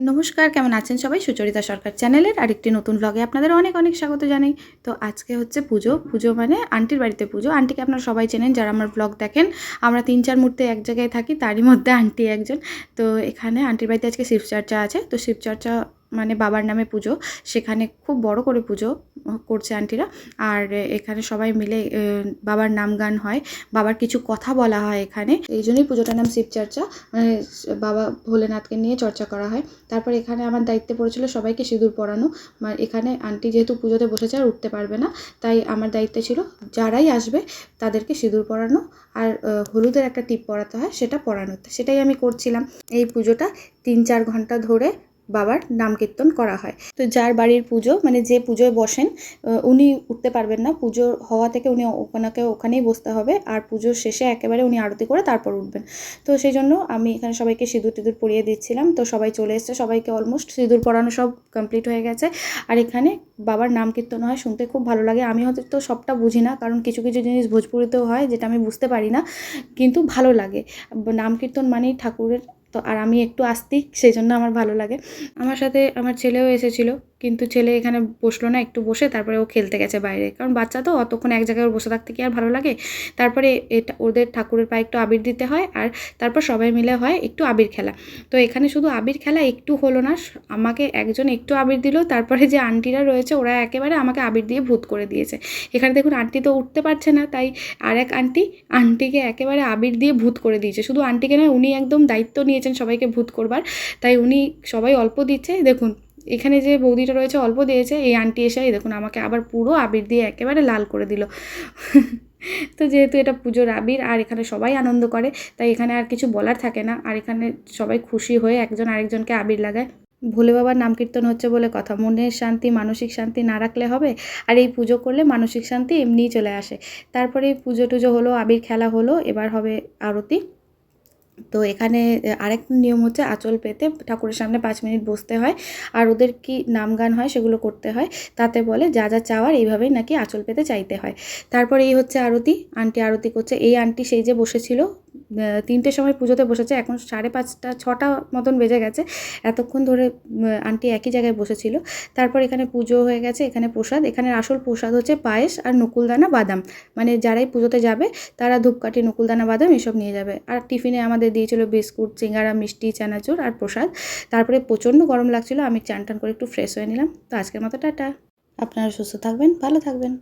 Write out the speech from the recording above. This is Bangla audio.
নমস্কার, কেমন আছেন সবাই? সুচরিতা সরকার চ্যানেলের আরেকটি নতুন ব্লগে আপনাদের অনেক অনেক স্বাগত জানাই। তো আজকে হচ্ছে পুজো। পুজো মানে আন্টির বাড়িতে পুজো। আন্টিকে আপনারা সবাই চেনেন, যারা আমার ব্লগ দেখেন। আমরা তিন চার মুহূর্তে এক জায়গায় থাকি, তারই মধ্যে আন্টি একজন। তো এখানে আন্টির বাড়িতে আজকে শিবচর্চা আছে। তো শিবচর্চা মানে বাবার নামে পুজো। সেখানে খুব বড় করে পুজো। করছে আন্টিরা। আর এখানে সবাই মিলে বাবার নাম গান হয়। বাবার কিছু কথা বলা হয় এখানে। এই জন্যই পুজোটার নাম শিবচর্চা মানে বাবা ভোলেনাথকে নিয়ে চর্চা করা হয়। তারপর এখানে আমার দায়িত্বে পড়েছিল সবাইকে সিঁদুর পরানো। এখানে আন্টি যেহেতু পুজোতে বসেছে আর উঠতে পারবে না, তাই আমার দায়িত্বে ছিল যারাই আসবে তাদেরকে সিঁদুর পরানো আর হলুদের একটা টিপ পরাতে হয়, সেটা পরানো সেটাই আমি করছিলাম। এই পুজোটা তিন চার ঘণ্টা ধরে বাবার নাম কীর্তন করা হয়। তো যার বাড়ির পুজো মানে যে পুজোয় বসেন উনি উঠতে পারবেন না। পুজো হওয়া থেকে উনি ওখানে ওখানেই বসতে হবে। আর পুজোর শেষে একেবারে উনি আরতি করে তারপর উঠবেন। তো সেই জন্য আমি এখানে সবাইকে সিঁদুর টিঁদুর পরিয়ে দিচ্ছিলাম। তো সবাই চলে এসছে। সবাইকে অলমোস্ট সিঁদুর পরানো সব কমপ্লিট হয়ে গেছে। আর এখানে বাবার নাম কীর্তন হয়। শুনতে খুব ভালো লাগে। আমি হয়তো তো সবটা বুঝি না। কারণ কিছু কিছু জিনিস ভোজপুরিতেও হয় যেটা আমি বুঝতে পারি না। কিন্তু ভালো লাগে। নাম কীর্তন মানেই ঠাকুরের তো আর আমি একটু আস্তিক সেই জন্য আমার ভালো লাগে। আমার সাথে আমার ছেলেও এসেছিল, কিন্তু ছেলে এখানে বসল না, একটু বসে তারপরে ও খেলতে গেছে বাইরে। কারণ বাচ্চা তো, অতক্ষণ এক জায়গায় বসে থাকতে কি আর ভালো লাগে? তারপরে এটা, ওদের ঠাকুরের পায়ে একটু আবির দিতে হয়, আর তারপর সবাই মিলে হয় একটু আবির খেলা। তো এখানে শুধু আবির খেলা একটু হলো না আমাকে একজন একটু আবির দিল, তারপরে যে আন্টিরা রয়েছে, ওরা একেবারে আমাকে আবির দিয়ে ভূত করে দিয়েছে। এখানে দেখুন, আন্টি তো উঠতে পারছে না, তাই আর এক আন্টি, আন্টিকে একেবারে আবির দিয়ে ভূত করে দিয়েছে। শুধু আন্টিকে নয়, উনি একদম দায়িত্ব নিয়েছেন সবাইকে ভূত করবার। তাই উনি সবাই অল্প দিচ্ছে। দেখুন, এখানে যে বৌদিটা রয়েছে অল্প দিয়েছে, এই আন্টি এসে দেখুন, আমাকে আবার পুরো আবির দিয়ে একেবারে লাল করে দিল। তো যেহেতু এটা পুজোর আবির, আর এখানে সবাই আনন্দ করে, তাই এখানে আর কিছু বলার থাকে না। আর এখানে সবাই খুশি হয়ে একজন আরেকজনকে আবির লাগায়। ভোলে বাবার নাম কীর্তন হচ্ছে বলে কথা। মনের শান্তি, মানসিক শান্তি না রাখলে হবে? আর এই পুজো করলে মানসিক শান্তি এমনিই চলে আসে। তারপরে পুজো টুজো হলো, আবির খেলা হলো, এবার হবে আরতি। তো এখানে আরেকটা নিয়ম হচ্ছে আঁচল পেতে ঠাকুরের সামনে পাঁচ মিনিট বসতে হয় আর ওদের কি নাম গান হয় সেগুলো করতে হয়। তাতে বলে যা যা চাওয়ার এইভাবেই নাকি আঁচল পেতে চাইতে হয়। তারপর এই হচ্ছে আরতি, আন্টি আরতি করছে। এই আন্টি সেই যে বসেছিল তিনটের সময় পুজোতে বসেছে। এখন সাড়ে পাঁচটা, ছটা মতন বেজে গেছে। এতক্ষণ ধরে আন্টি একই জায়গায় বসেছিল। তারপর এখানে পুজো হয়ে গেছে, এখানে প্রসাদ। এখানে আসল প্রসাদ হচ্ছে পায়েস আর নকুলদানা বাদাম। মানে যারাই পুজোতে যাবে, তারা ধূপকাঠি, নকুলদানা, বাদাম এসব নিয়ে যাবে। আর টিফিনে আমাদের দিয়েছিল বিস্কুট চিঙ্গারা মিষ্টি, চানাচুর আর প্রসাদ। তারপরে প্রচণ্ড গরম লাগছিল, আমি চান টান করে একটু ফ্রেশ হয়ে নিলাম। তো আজকের মতো টাটা। আপনারা সুস্থ থাকবেন, ভালো থাকবেন।